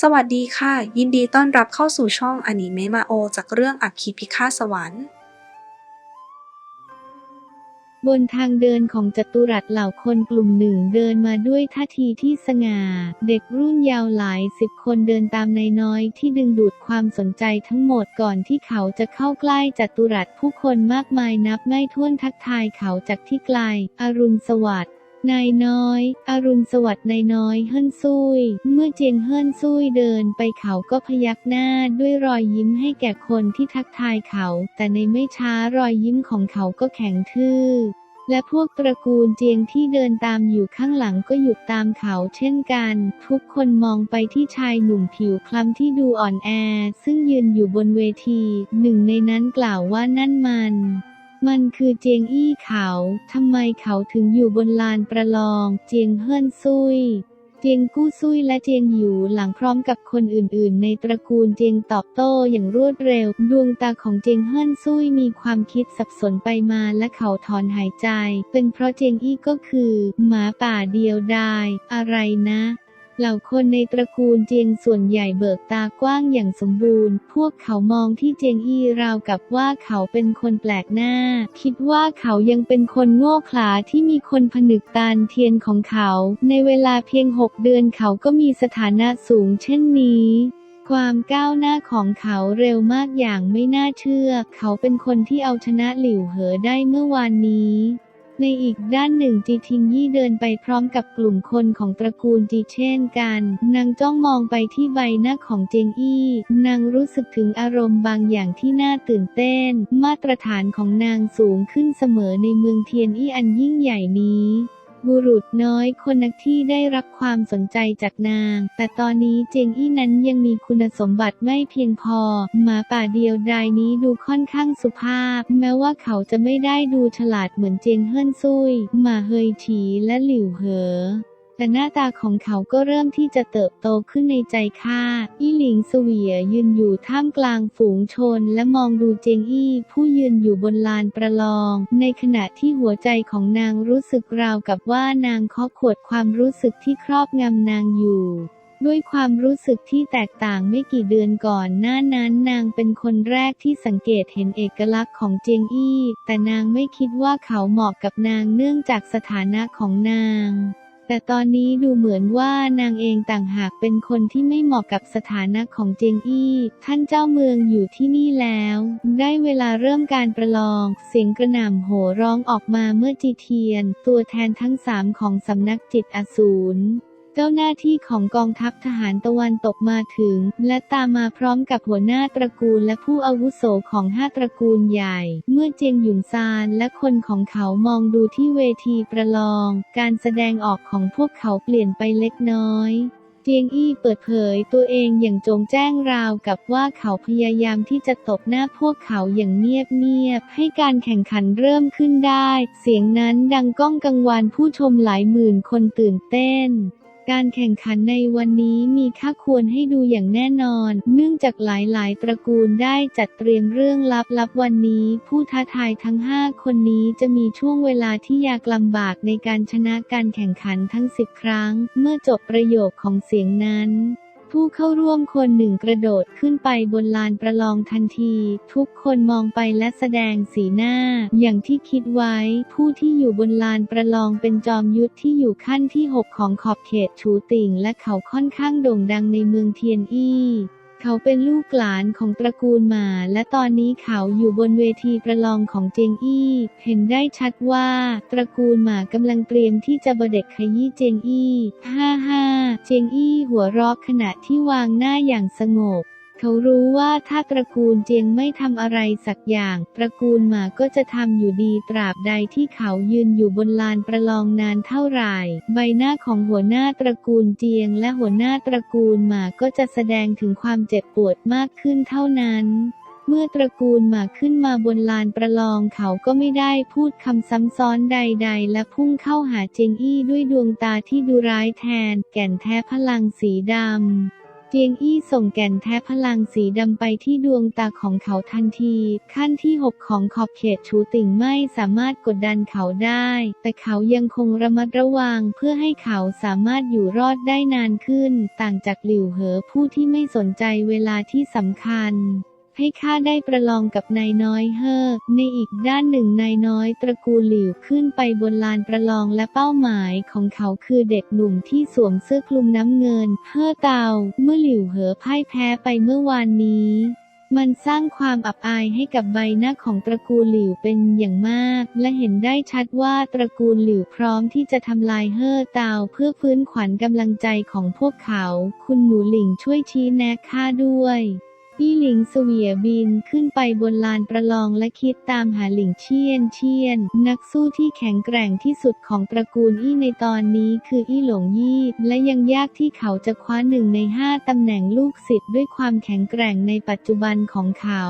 สวัสดีค่ะ ยินดีต้อนรับเข้าสู่ช่องอนิเมะมาโอ จากเรื่องอัคคีพิฆาตสวรรค์ บนทางเดินของจัตุรัสเหล่าคนกลุ่มหนึ่งเดินมาด้วยท่าทีที่สง่า เด็กรุ่นยาวหลายสิบคนเดินตามนายน้อยที่ดึงดูดความสนใจทั้งหมดก่อนที่เขาจะเข้าใกล้จัตุรัสผู้คนมากมายนับไม่ถ้วนทักทายเขาจากที่ไกล อรุณสวัสดิ์ นายน้อยอรุณสวัสดิ์นายน้อยเฮิรนซุย เมื่อเจียงเฮิรนซุยเดินไปเขาก็พยักหน้าด้วยรอยยิ้มให้แก่คนที่ทักทายเขา แต่ในไม่ช้ารอยยิ้มของเขาก็แข็งทื่อและพวกตระกูลเจียงที่เดินตามอยู่ข้างหลังก็หยุดตามเขาเช่นกัน ทุกคนมองไปที่ชายหนุ่มผิวคล้ำที่ดูอ่อนแอ ซึ่งยืนอยู่บนเวที หนึ่งในนั้นกล่าวว่านั่นมัน มันคือเจียงอี้เขาทำไมเขาถึงอยู่บนลานประลอง เจียงเฮิรนซุยเจียงกู้ซุยและเจียงหยูหลังพร้อมกับคนอื่นๆ ในตระกูลเจียงตอบโต้อย่างรวดเร็ว ดวงตาของเจียงเฮิรนซุยมีความคิดสับสนไปมาและเขาถอนหายใจ เป็นเพราะเจียงอี้ก็คือ หมาป่าเดียวดาย อะไรนะ เหล่าคนในตระกูลเจียงส่วนใหญ่เบิกตากว้างอย่างสมบูรณ์ พวกเขามองที่เจียงอี้ราวกับว่าเขาเป็นคนแปลกหน้า คิดว่าเขายังเป็นคนโง่เขลาที่มีคนผนึกตานเทียนของเขา ในเวลาเพียงหกเดือนเขาก็มีสถานะสูงเช่นนี้ความก้าวหน้าของเขาเร็วมากอย่างไม่น่าเชื่อ เขาเป็นคนที่เอาชนะหลิวเหอได้เมื่อวานนี้ ในอีกด้านหนึ่งจีทิงยี่เดินไปพร้อมกับกลุ่มคนของตระกูลจีเช่นกัน นางจ้องมองไปที่ใบหน้าของเจงอี้ นางรู้สึกถึงอารมณ์บางอย่างที่น่าตื่นเต้น มาตรฐานของนางสูงขึ้นเสมอในเมืองเทียนอี้อันยิ่งใหญ่นี้ บุรุษน้อยคนนักที่ได้รับความสนใจจากนาง แต่ตอนนี้เจงอี้นั้นยังมีคุณสมบัติไม่เพียงพอ หมาป่าเดียวดายนี้ดูค่อนข้างสุภาพ แม้ว่าเขาจะไม่ได้ดูฉลาดเหมือนเจงเฮิ่นซุยหมาเฮยฉีและหลิวเหอ แต่หน้าตาของเขาก็เริ่มที่จะเติบโตขึ้นในใจข้าอี้หลิงเสวียยืนอยู่ท่ามกลางฝูงชน และมองดูเจงอี้ผู้ยืนอยู่บนลานประลอง ในขณะที่หัวใจของนางรู้สึกราวกับว่านางเคาะขวดความรู้สึกที่ครอบงำนางอยู่ด้วยความรู้สึกที่แตกต่างไม่กี่เดือนก่อนหน้านั้นนางเป็นคนแรกที่สังเกตเห็นเอกลักษณ์ของเจียงอี้ แต่นางไม่คิดว่าเขาเหมาะกับนางเนื่องจากสถานะของนาง แต่ตอนนี้ดูเหมือนว่านางเองต่างหากเป็นคนที่ไม่เหมาะกับสถานะของเจงอี้ ท่านเจ้าเมืองอยู่ที่นี่แล้ว ได้เวลาเริ่มการประลอง เสียงกระหน่ำโห่ร้องออกมาเมื่อจีเทียน ตัวแทนทั้งสามของสำนักจิตอสูร เจ้าหน้าที่ของกองทัพทหารตะวันตกมาถึง และตามมาพร้อมกับหัวหน้าตระกูลและผู้อาวุโสของห้าตระกูลใหญ่ เมื่อเจียงหยุนซานและคนของเขามองดูที่เวทีประลอง การแสดงออกของพวกเขาเปลี่ยนไปเล็กน้อยเจียงอี้เปิดเผยตัวเองอย่างโจงแจ้งราวกับว่าเขาพยายามที่จะตบหน้าพวกเขาอย่างเงียบๆให้การแข่งขันเริ่มขึ้นได้ เสียงนั้นดังก้องกังวานผู้ชมหลายหมื่นคนตื่นเต้น การแข่งขันในวันนี้มีค่าควรให้ดูอย่างแน่นอน เนื่องจากหลาย ๆ ตระกูลได้จัดเตรียมเรื่องลับ ๆ วันนี้ ผู้ท้าทายทั้ง 5 คนนี้จะมีช่วงเวลาที่ยากลำบากในการชนะการแข่งขันทั้ง 10 ครั้ง เมื่อจบประโยคของเสียงนั้น ผู้เข้าร่วมคนหนึ่งกระโดดขึ้นไปบนลานประลองทันที ทุกคนมองไปและแสดงสีหน้า อย่างที่คิดไว้ ผู้ที่อยู่บนลานประลองเป็นจอมยุทธที่อยู่ขั้นที่ 6 ของขอบเขตชูติ่งและเขาค่อนข้างโด่งดังในเมืองเทียนอี้ เขาเป็นลูกหลานของตระกูลหมา และตอนนี้เขาอยู่บนเวทีประลองของเจงอี้ เห็นได้ชัดว่า ตระกูลหมากำลังเตรียมที่จะบเด็กขยี้เจงอี้ ฮ่าฮ่าเจงอี้หัวเราะขณะที่วางหน้าอย่างสงบ เขารู้ว่าถ้าตระกูลเจียงไม่ทำอะไรสักอย่าง ตระกูลหมาก็จะทำอยู่ดีตราบใดที่เขายืนอยู่บนลานประลองนานเท่าไหร่ ใบหน้าของหัวหน้าตระกูลเจียง และหัวหน้าตระกูลหมาก็จะแสดงถึงความเจ็บปวดมากขึ้นเท่านั้นเมื่อตระกูลหมาขึ้นมาบนลานประลองเขาก็ไม่ได้พูดคำซ้ำซ้อนใด ๆ และพุ่งเข้าหาเจงอี้ด้วยดวงตาที่ดูร้ายแทน แก่นแท้พลังสีดำ เจียงอี้ส่งแก่นแท้พลังสีดำไปที่ดวงตาของเขาทันที ขั้นที่ 6 ของขอบเขตชูติ่งไม่สามารถกดดันเขาได้ แต่เขายังคงระมัดระวังเพื่อให้เขาสามารถอยู่รอดได้นานขึ้น ต่างจากหลิวเหอผู้ที่ไม่สนใจเวลาที่สำคัญ ให้ข้าได้ประลองกับนายน้อยเฮอในอีกด้านหนึ่งนายน้อยตระกูลหลิวขึ้นไปบนลานประลองและเป้าหมายของเขาคือเด็กหนุ่มที่สวมเสื้อคลุมน้ำเงิน เฮอเตา เมื่อหลิวเหอพ่ายแพ้ไปเมื่อวานนี้มันสร้างความอับอายให้กับใบหน้าของตระกูลหลิวเป็นอย่างมาก และเห็นได้ชัดว่าตระกูลหลิวพร้อมที่จะทำลายเฮอเตาเพื่อฟื้นขวัญกำลังใจของพวกเขา คุณหนูหลิงช่วยชี้แนะข้าด้วย อี้หลิงเสวียบินขึ้นไปบนลานประลองและคิดตามหาหลิงเชียนเชียน นักสู้ที่แข็งแกร่งที่สุดของตระกูลอี้ในตอนนี้คืออี้หลงยี่ และยังยากที่เขาจะคว้าหนึ่งในห้าตำแหน่งลูกศิษย์ด้วยความแข็งแกร่งในปัจจุบันของเขา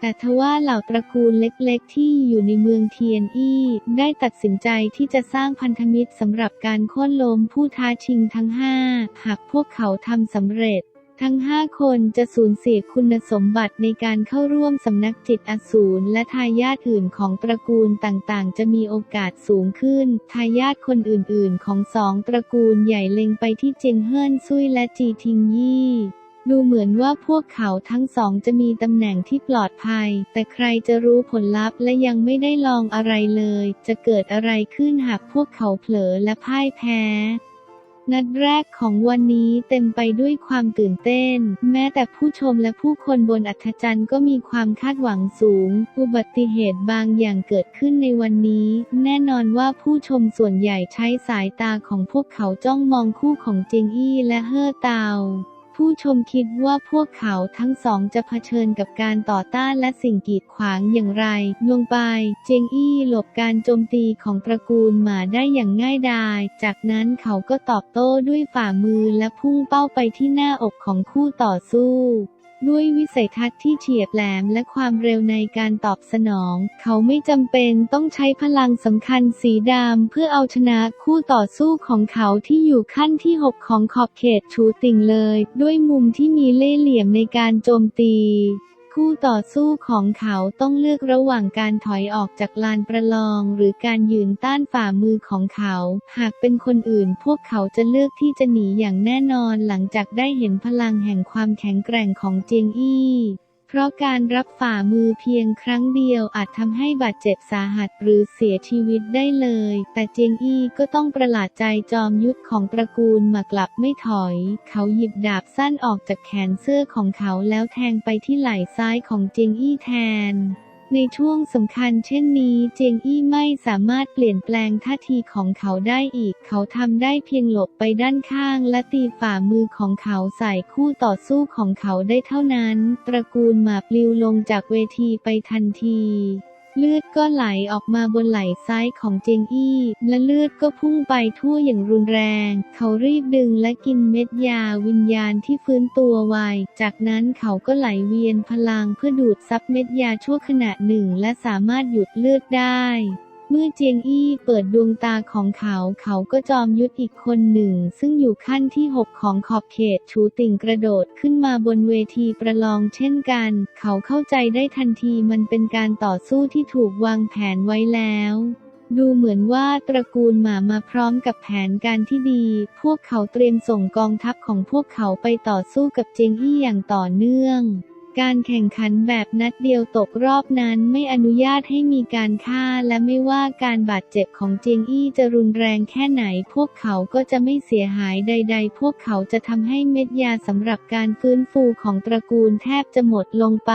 แต่ทว่าเหล่าตระกูลเล็กๆ ที่อยู่ในเมืองเทียนอี้ได้ตัดสินใจที่จะสร้างพันธมิตรสำหรับการโค่นล้มผู้ท้าชิงทั้งห้าหากพวกเขาทำสำเร็จ ทั้งห้าคนจะสูญเสียคุณสมบัติในการเข้าร่วมสำนักจิตอสูรและทายาทอื่นของตระกูลต่างๆ จะมีโอกาสสูงขึ้น ทายาทคนอื่นๆ ของสองตระกูลใหญ่เล็งไปที่เจงเฮิรนซุยและจีทิงยี่ดูเหมือนว่าพวกเขาทั้งสองจะมีตำแหน่งที่ปลอดภัย แต่ใครจะรู้ผลลัพธ์และยังไม่ได้ลองอะไรเลย จะเกิดอะไรขึ้นหากพวกเขาเผลอและพ่ายแพ้ นัดแรกของวันนี้เต็มไปด้วยความตื่นเต้น แม้แต่ผู้ชมและผู้คนบนอัธจันทร์ก็มีความคาดหวังสูง อุบัติเหตุบางอย่างเกิดขึ้นในวันนี้ แน่นอนว่าผู้ชมส่วนใหญ่ใช้สายตาของพวกเขาจ้องมองคู่ของเจงอี้และเฮ่อเตา ผู้ชมคิดว่าพวกเขาทั้งสองจะเผชิญกับการต่อต้านและสิ่งกีดขวางอย่างไร ลงไป เจงอี้หลบการโจมตีของตระกูลหมาได้อย่างง่ายดาย จากนั้นเขาก็ตอบโต้ด้วยฝ่ามือและพุ่งเป้าไปที่หน้าอกของคู่ต่อสู้ ด้วยวิสัยทัศน์ที่เฉียบแหลมและความเร็วในการตอบสนอง เขาไม่จำเป็นต้องใช้พลังสำคัญสีดำเพื่อเอาชนะคู่ต่อสู้ของเขาที่อยู่ขั้นที่ 6 ของขอบเขตชูติ่งเลย ด้วยมุมที่มีเล่ห์เหลี่ยมในการโจมตี คู่ต่อสู้ของเขาต้องเลือกระหว่างการถอยออกจากลานประลองหรือการยืนต้านฝ่ามือของเขา หากเป็นคนอื่นพวกเขาจะเลือกที่จะหนีอย่างแน่นอนหลังจากได้เห็นพลังแห่งความแข็งแกร่งของเจียงอี้ เพราะการรับฝ่ามือเพียงครั้งเดียวอาจทำให้บาดเจ็บสาหัสหรือเสียชีวิตได้เลย แต่เจียงอี้ก็ต้องประหลาดใจจอมยุทธของตระกูลมากลับไม่ถอย เขาหยิบดาบสั้นออกจากแขนเสื้อของเขาแล้วแทงไปที่ไหล่ซ้ายของเจียงอี้แทน ในช่วงสำคัญเช่นนี้เจียงอี้ไม่สามารถเปลี่ยนแปลงท่าทีของเขาได้อีก เขาทำได้เพียงหลบไปด้านข้างและตีฝ่ามือของเขาใส่คู่ต่อสู้ของเขาได้เท่านั้น ตระกูลหมาปลิวลงจากเวทีไปทันที เลือดก็ไหลออกมาบนไหล่ซ้ายของเจงอี้ และเลือดก็พุ่งไปทั่วอย่างรุนแรง เขารีบดึงและกินเม็ดยาวิญญาณที่ฟื้นตัวไว จากนั้นเขาก็ไหลเวียนพลังเพื่อดูดซับเม็ดยาชั่วขณะหนึ่ง และสามารถหยุดเลือดได้ เมื่อเจียงอี้เปิดดวงตาของเขาเขาก็จอมยุทธอีกคนหนึ่ง ซึ่งอยู่ขั้นที่ 6 ของขอบเขตชูติ่งกระโดดขึ้นมาบนเวทีประลองเช่นกัน เขาเข้าใจได้ทันทีมันเป็นการต่อสู้ที่ถูกวางแผนไว้แล้วดูเหมือนว่าตระกูลหมามาพร้อมกับแผนการที่ดี พวกเขาเตรียมส่งกองทัพของพวกเขาไปต่อสู้กับเจงอี้อย่างต่อเนื่อง การแข่งขันแบบนัดเดียวตกรอบนั้นไม่อนุญาตให้มีการฆ่าและไม่ว่าการบาดเจ็บของเจียงอี้จะรุนแรงแค่ไหน พวกเขาก็จะไม่เสียหายใด ๆ พวกเขาจะทำให้เม็ดยาสำหรับการฟื้นฟูของตระกูลแทบจะหมดลงไป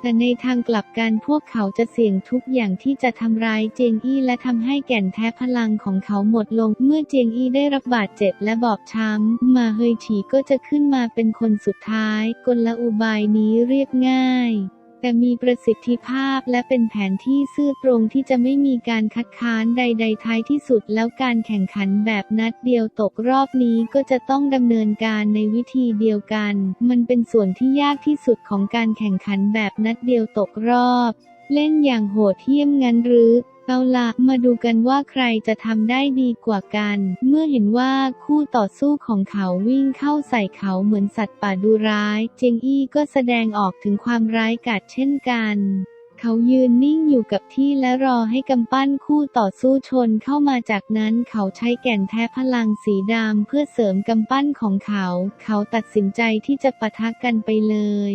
แต่ในทางกลับกันพวกเขาจะเสี่ยงทุกอย่างที่จะทำร้ายเจียงอี้และทำให้แก่นแท้พลังของเขาหมดลง เมื่อเจียงอี้ได้รับบาดเจ็บและบอบช้ำ มาเฮยฉีก็จะขึ้นมาเป็นคนสุดท้าย กลอุบายนี้เรียบง่าย แต่มีประสิทธิภาพและเป็นแผนที่ซื่อตรงที่จะไม่มีการคัดค้านใด ๆ ท้ายที่สุดแล้วการแข่งขันแบบนัดเดียวตกรอบนี้ก็จะต้องดำเนินการในวิธีเดียวกัน มันเป็นส่วนที่ยากที่สุดของการแข่งขันแบบนัดเดียวตกรอบ เล่นอย่างโหดเหี้ยมงั้นหรือ เอาละมาดูกันว่าใครจะทำได้ดีกว่ากัน เมื่อเห็นว่าคู่ต่อสู้ของเขาวิ่งเข้าใส่เขาเหมือนสัตว์ป่าดูร้าย เจงอี้ก็แสดงออกถึงความร้ายกาจเช่นกันเขายืนนิ่งอยู่กับที่และรอให้กำปั้นคู่ต่อสู้ชนเข้ามาจากนั้นเขาใช้แก่นแท้พลังสีดำเพื่อเสริมกำปั้นของเขา เขาตัดสินใจที่จะปะทะกันไปเลย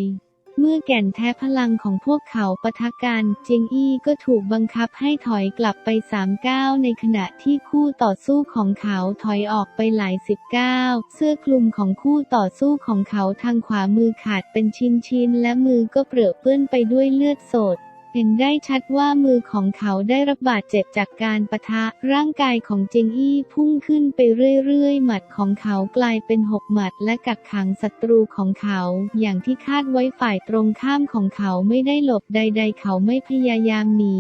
เมื่อแก่นแท้พลังของพวกเขาปะทะกันเจียงอี้ก็ถูกบังคับให้ถอยกลับไปสามก้าวในขณะที่คู่ต่อสู้ของเขาถอยออกไปหลายสิบก้าวเสื้อคลุมของคู่ต่อสู้ของเขาทางขวามือขาดเป็นชิ้นๆและมือก็เปรอะเปื้อนไปด้วยเลือดสด เห็นได้ชัดว่ามือของเขาได้รับบาดเจ็บจากการปะทะ ร่างกายของเจงอี้พุ่งขึ้นไปเรื่อยๆ หมัดของเขากลายเป็นหกหมัดและกักขังศัตรูของเขา อย่างที่คาดไว้ฝ่ายตรงข้ามของเขาไม่ได้หลบใด ๆ เขาไม่พยายามหนี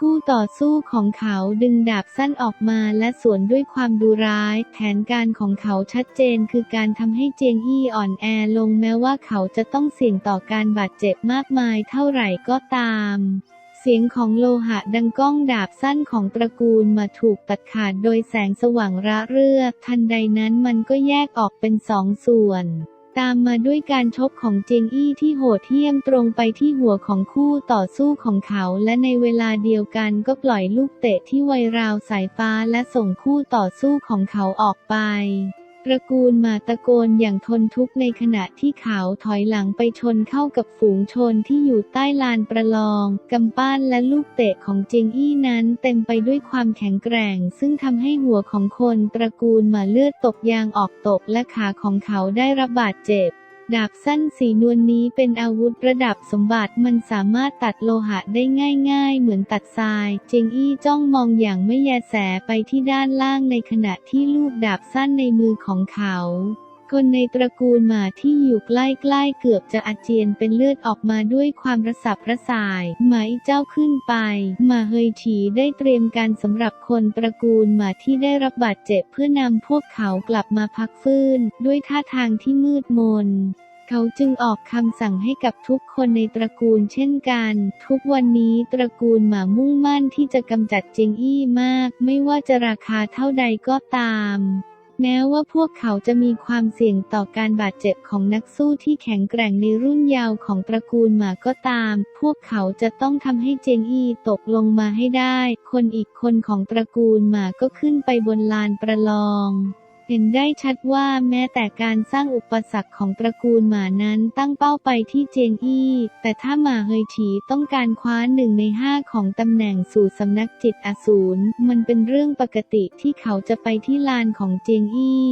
คู่ต่อสู้ของเขาดึงดาบสั้นออกมาและสวนด้วยความดูร้าย แผนการของเขาชัดเจนคือการทำให้เจียงอี้อ่อนแอลงแม้ว่าเขาจะต้องเสี่ยงต่อการบาดเจ็บมากมายเท่าไหร่ก็ตามเสียงของโลหะดังก้องดาบสั้นของตระกูลมาถูกตัดขาดโดยแสงสว่างระเรื่อทันใดนั้นมันก็แยกออกเป็นสองส่วน ตามมาด้วยการชกของเจงอี้ที่โหดเหี้ยมตรงไปที่หัวของคู่ต่อสู้ของเขา และในเวลาเดียวกันก็ปล่อยลูกเตะที่ไวราวสายฟ้าและส่งคู่ต่อสู้ของเขาออกไป ระกูลมาตะโกนอย่างทนทุกข์ในขณะที่เขาถอยหลังไปชนเข้ากับฝูงชนที่อยู่ใต้ลานประลอง กำปั้นและลูกเตะของเจงอี้นั้นเต็มไปด้วยความแข็งแกร่ง ซึ่งทำให้หัวของคนตระกูลมาเลือดตกยางออกตกและขาของเขาได้รับบาดเจ็บ ดาบสั้นสีนวลนี้เป็นอาวุธระดับสมบัติมันสามารถตัดโลหะได้ง่าย ๆ เหมือนตัดทราย เจงอี้จ้องมองอย่างไม่แยแสไปที่ด้านล่างในขณะที่ลูกดาบสั้นในมือของเขา คนในตระกูลหมาที่อยู่ใกล้ๆเกือบจะอาเจียนเป็นเลือดออกมาด้วยความระสับระสาย หมาอีเจ้าขึ้นไป หมาเฮยฉีได้เตรียมการสำหรับคนตระกูลหมาที่ได้รับบาดเจ็บเพื่อนำพวกเขากลับมาพักฟื้น ด้วยท่าทางที่มืดมนเขาจึงออกคำสั่งให้กับทุกคนในตระกูลเช่นกัน ทุกวันนี้ตระกูลหมามุ่งมั่นที่จะกำจัดเจงอี้มาก ไม่ว่าจะราคาเท่าใดก็ตาม แม้ว่าพวกเขาจะมีความเสี่ยงต่อการบาดเจ็บของนักสู้ที่แข็งแกร่งในรุ่นยาวของตระกูลหมาก็ตาม พวกเขาจะต้องทำให้เจงอีตกลงมาให้ได้ คนอีกคนของตระกูลหมาก็ขึ้นไปบนลานประลอง เห็นได้ชัดว่าแม้แต่การสร้างอุปสรรคของตระกูลหมานั้นตั้งเป้าไปที่เจียงอี้ แต่ถ้าหมาเฮยฉีต้องการคว้าหนึ่งในห้าของตำแหน่งสู่สำนักจิตอสูร มันเป็นเรื่องปกติที่เขาจะไปที่ลานของเจียงอี้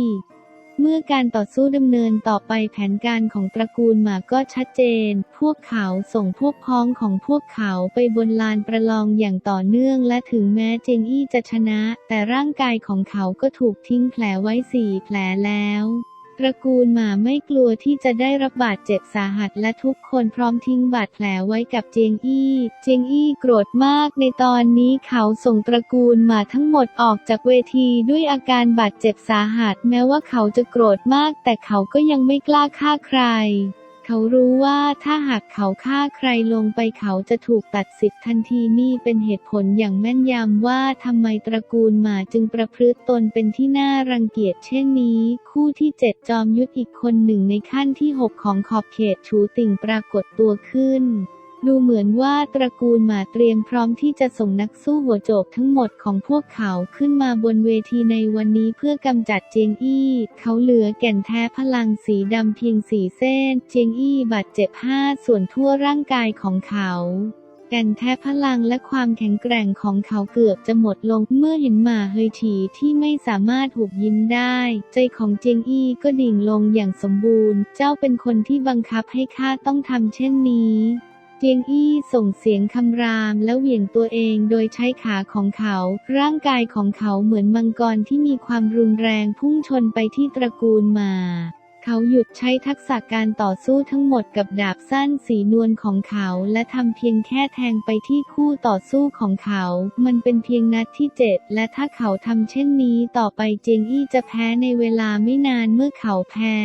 เมื่อการต่อสู้ดำเนินต่อไปแผนการของตระกูลหมาก็ชัดเจน พวกเขาส่งพวกพ้องของพวกเขาไปบนลานประลองอย่างต่อเนื่องและถึงแม้เจงอี้จะชนะ แต่ร่างกายของเขาก็ถูกทิ้งแผลไว้สี่แผลแล้ว ตระกูลหมาไม่กลัวที่จะได้รับบาดเจ็บสาหัสและทุกคนพร้อมทิ้งบาดแผลไว้กับเจียงอี้ เจียงอี้โกรธมากในตอนนี้เขาส่งตระกูลหมาทั้งหมดออกจากเวทีด้วยอาการบาดเจ็บสาหัส แม้ว่าเขาจะโกรธมาก แต่เขาก็ยังไม่กล้าฆ่าใคร เขารู้ว่าถ้าหากเขาฆ่าใครลงไปเขาจะถูกตัดสิทธิ์ทันทีนี่เป็นเหตุผลอย่างแม่นยำว่าทำไมตระกูลหมาจึงประพฤติตนเป็นที่น่ารังเกียจเช่นนี้ คู่ที่เจ็ดจอมยุทธอีกคนหนึ่งในขั้นที่หกของขอบเขตชูติ่งปรากฏตัวขึ้น ดูเหมือนว่าตระกูลหมาเตรียมพร้อมที่จะส่งนักสู้หัวโจกทั้งหมดของพวกเขาขึ้นมาบนเวทีในวันนี้เพื่อกำจัดเจียงอี้ เขาเหลือแก่นแท้พลังสีดำเพียงสีเส้น เจียงอี้บาดเจ็บห้าส่วนทั่วร่างกายของเขาแก่นแท้พลังและความแข็งแกร่งของเขาเกือบจะหมดลง เมื่อเห็นหมาเฮยฉีที่ไม่สามารถหุบยิ้มได้ ใจของเจียงอี้ก็ดิ่งลงอย่างสมบูรณ์ เจ้าเป็นคนที่บังคับให้ข้าต้องทำเช่นนี้ เจียงอี้ส่งเสียงคำรามและเหวี่ยงตัวเองโดยใช้ขาของเขา ร่างกายของเขาเหมือนมังกรที่มีความรุนแรงพุ่งชนไปที่ตระกูลมาเขาหยุดใช้ทักษะการต่อสู้ทั้งหมดกับดาบสั้นสีนวลของเขาและทำเพียงแค่แทงไปที่คู่ต่อสู้ของเขา มันเป็นเพียงนัดที่เจ็ดและถ้าเขาทำเช่นนี้ต่อไปเจียงอี้จะแพ้ในเวลาไม่นานเมื่อเขาแพ้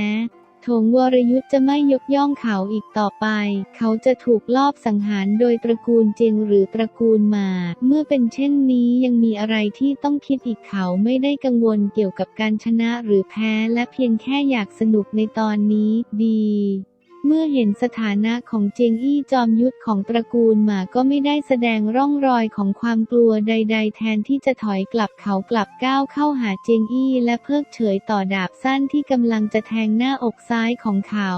โถงวรยุทธ์จะไม่ยกย่องเขาอีกต่อไป เขาจะถูกลอบสังหารโดยตระกูลเจยงหรือตระกูลหมา เมื่อเป็นเช่นนี้ยังมีอะไรที่ต้องคิดอีกเขาไม่ได้กังวลเกี่ยวกับการชนะหรือแพ้และเพียงแค่อยากสนุกในตอนนี้ดี เมื่อเห็นสถานะของเจยงอี้จอมยุทธของตระกูลหมาก็ไม่ได้แสดงร่องรอยของความกลัวใด ๆ แทนที่จะถอยกลับเขากลับก้าวเข้าหาเจยงอี้และเพิกเฉยต่อดาบสั้นที่กำลังจะแทงหน้าอกซ้ายของเขา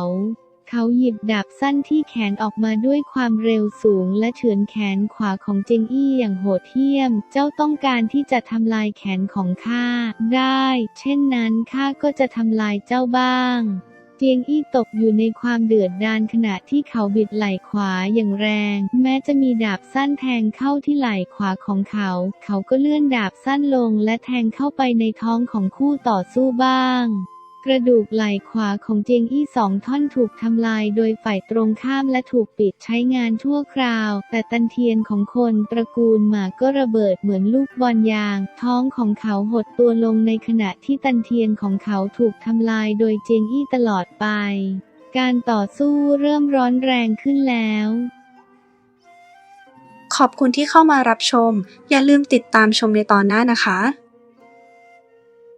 เขาหยิบดาบสั้นที่แขนออกมาด้วยความเร็วสูงและเฉือนแขนขวาของเจงอี้อย่างโหดเหี้ยม เจ้าต้องการที่จะทำลายแขนของข้าได้ เช่นนั้นข้าก็จะทำลายเจ้าบ้าง จียงอี้ตกอยู่ในความเดือดดานขณะที่เขาบิดไหล่ขวาอย่างแรง แม้จะมีดาบสั้นแทงเข้าที่ไหล่ขวาของเขา เขาก็เลื่อนดาบสั้นลงและแทงเข้าไปในท้องของคู่ต่อสู้บ้าง กระดูกไหล่ขวาของเจียงอี้สองท่อนถูกทำลายโดยฝ่ายตรงข้ามและถูกปิดใช้งานชั่วคราว แต่ตันเทียนของคนตระกูลหมาก็ระเบิดเหมือนลูกบอลยาง ท้องของเขาหดตัวลงในขณะที่ตันเทียนของเขาถูกทำลายโดยเจียงอี้ตลอดไป การต่อสู้เริ่มร้อนแรงขึ้นแล้ว ขอบคุณที่เข้ามารับชม อย่าลืมติดตามชมในตอนหน้านะคะ